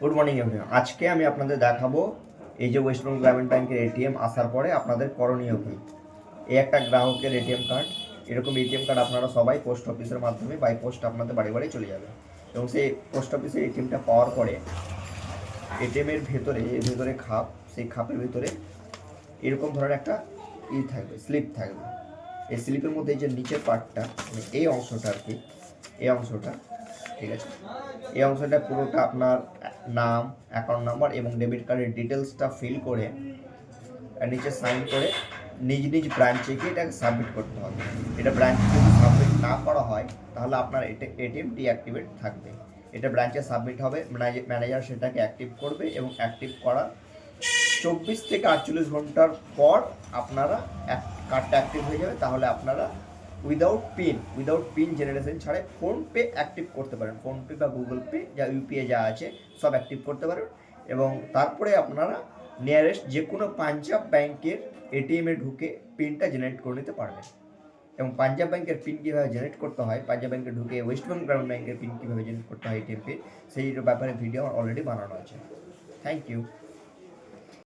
Good morning everyone আজকে আমি আপনাদের দেখাবো এই যে ওয়েস্ট বেঙ্গল গ্রামীণ ব্যাংকের এটিএম আসার পরে আপনাদের করণীয় কী? এই একটা গ্রাহকের এটিএম কার্ড এরকম এটিএম কার্ড আপনারা সবাই পোস্ট অফিসের মাধ্যমে বাই পোস্ট আপনাদের বাড়ি বাড়ি চলে যাবে। এবং সেই পোস্ট অফিসে এটিএমটা পাওয়ার পরে এটিএমের ভেতরে, এর ভেতরে খাপ, সেই খাপের ভেতরে এরকম ধরনের একটা ই থাকবে স্লিপ থাকবে। এই স্লিপের মধ্যে এই যে নিচের পার্টটা মানে এই অংশটা আর কি, এই অংশটা ঠিক আছে এই অংশটা পুরোটা আপনার নাম অ্যাকাউন্ট নাম্বার এবং ডেবিট কার্ডের ডিটেলসটা ফিল করে নিচে সাইন করে নিজ নিজ ব্রাঞ্চে গিয়ে এটাকে সাবমিট করতে হবে। এটা ব্রাঞ্চে যদি সাবমিট না করা হয়, তাহলে আপনার এটা এটিএম ডিঅ্যাক্টিভেট থাকবে। এটা ব্রাঞ্চে সাবমিট হবে ম্যানেজার সেটাকে অ্যাক্টিভ করবে এবং অ্যাক্টিভ করার চব্বিশ থেকে আটচল্লিশ ঘণ্টার পর আপনারা কার্ডটা অ্যাক্টিভ হয়ে যাবে। তাহলে আপনারা without PIN without PIN generation ছাড়াই ফোনপে অ্যাক্টিভ করতে পারেন। ফোনপে বা গুগল পে যা ইউপিআই যা আছে, সব অ্যাক্টিভ করতে পারেন। এবং তারপরে আপনারা নিয়ারেস্ট যে কোনো পাঞ্জাব ব্যাংকের এটিএমে ঢুকে পিনটা জেনারেট করে নিতে পারবেন। এবং পাঞ্জাব ব্যাংকের পিন কীভাবে জেনারেট করতে হয়, পাঞ্জাব ব্যাংকে ঢুকে ওয়েস্ট বেঙ্গল গ্রামীণ ব্যাংকের পিন কীভাবে জেনারেট করতে হয় এটিএম পিন সেই ব্যাপারে ভিডিও আমার অলরেডি বানানো আছে। Thank you